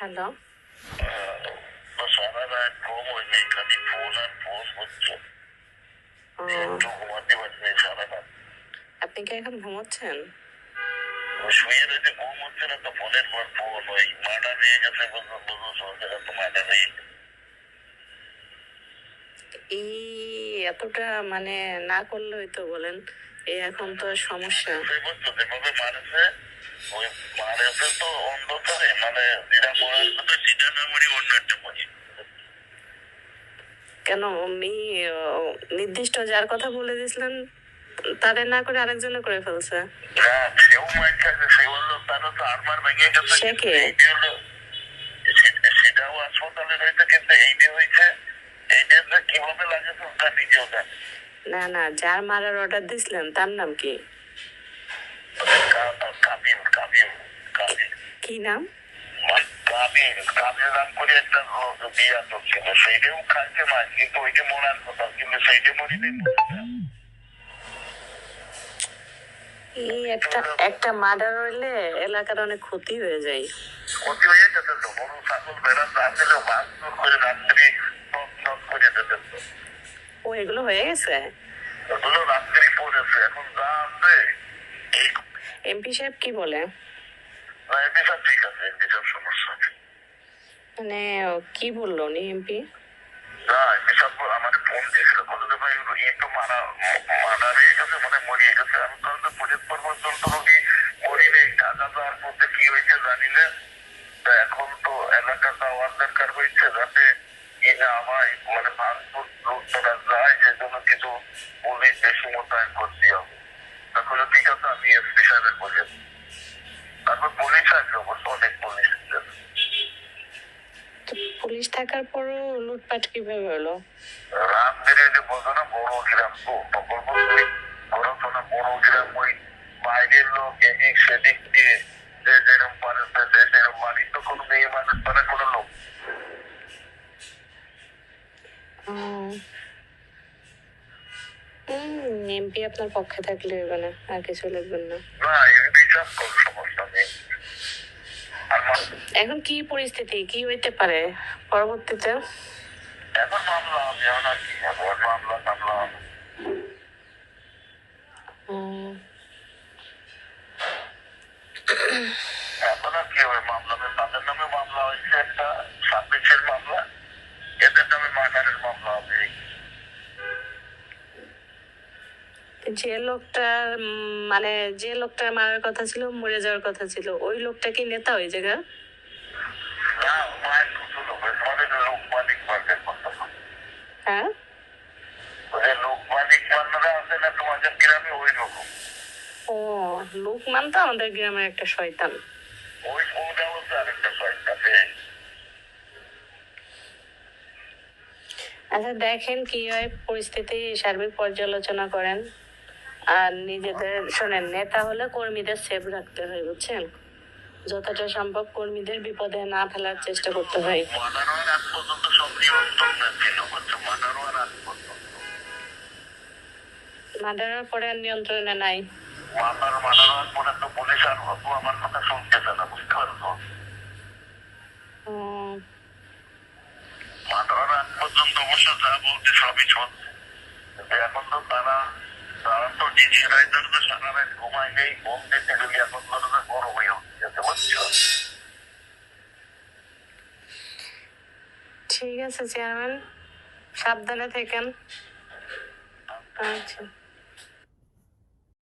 Hello আপনি কি এখন ঘুমোচ্ছেন শুয়ে রয়েছে ঘুম হচ্ছে না তো ফোনের পর ফোন ওই মার্ডার হয়ে গেছে তো মার্ডার হয়ে এই এতটা মানে না করলেই তো বলেন এই এখন তো সমস্যা। ওই তো অন্ধকারে মানে যেটা মরে তো সেটা না অন্য একটা মরি কেন? উনি নির্দিষ্ট যার কথা বলে দিয়েছিলেন তারে না করে আরেকজনে করে ফেলছে। সে কে? সেটাও হাসপাতালে কিন্তু হয়েছে যে কীভাবে লাগেছে ওটা নিজেও জানে। না না যার মারার অর্ডার দিছিলেন তার নাম কা- কাবিল কাবিল কাবিল কি নাম? কাবিল কাবিল নাম করে একটা বিয়া করছিল সেইটাও খাইছে মাছ কিন্তু ওইটা মরার কথা কিন্তু সেইটা মরি একটা একটা মার্ডার হইলে এলাকার অনেক ক্ষতি হয়ে যায়। ক্ষতি হয়ে যেত তো গরু ছাগল বেড়া যা মাছ করে রাত্রি করে যেত ও এগুলো হয়ে গেছে? ওগুলো রাত্রি পড়েছে এখন যা আছে এমপি সাহেব কি বলে? না এমনি সব ঠিক আছে এমনি সব সমস্যা মানে কি বলল উনি এমপি? না এমনি সব আমার ফোন দিয়েছিল বলল ভাই এই তো মারা মারা হয়ে গেছে মানে মরিয়ে গেছে। আমি তো পুলিশ পর্যন্ত রোগী মরি নেই? টাকা দেওয়ার মধ্যে কি হয়েছে জানি না এখন তো এলাকা দরকার হয়েছে যাতে এই না আমার মানে ভাঙপুর লোকটা যায় যে জন্য কিছু পুলিশ বেশি মোতায়েন করতে হবে তাহলে ঠিক আছে আমি এসপি সাহেবের বলে। তারপর পুলিশ অবশ্য অনেক পুলিশ পুলিশ থাকার পরও লুটপাট কীভাবে হলো? রামদের যে বলতো না বড় গ্রাম তো প্রকল্প বড় বড় গ্রাম ওই বাইরের লোক এদিক সেদিক দিয়ে যে যেরকম পারে সে যে যেরকম বাড়ির তো কোনো মেয়ে মানুষ মানে কোনো লোক এমপি আপনার পক্ষে থাকলে মানে আর কিছু লিখবেন না। না এখন কি পরিস্থিতি? কি হইতে পারে পরবর্তীতে? এখন মামলা হবে আর কি হবে। হবে হবে? হবে তাদের নামে মামলা হয়েছে একটা সার্ভিসের মামলা এদের নামে মার্ডারের মামলা হবে এই যে লোকটা মানে যে লোকটা মারার কথা ছিল মরে যাওয়ার কথা ছিল ওই লোকটা কি নেতা ওই জায়গা মানে হ্যাঁ? ও লোকমান তো আমাদের গ্রামের একটা শয়তান। আচ্ছা দেখেন কি হয় পরিস্থিতি সার্বিক পর্যালোচনা করেন। আর নিজেদের, শোনেন, নেতা হলে কর্মীদের সেভ রাখতে হয়, বুঝছেন? যতটা সম্ভব কর্মীদের বিপদে না ফেলার চেষ্টা করতে হয়। মার্ডারের পরে আর নিয়ন্ত্রণে নাই। পর্যন্ত অবশ্য যা বলছে সবই এখন তো তারা ঠিক আছে চেয়ারম্যান। সাবধানে থাকেন। আচ্ছা।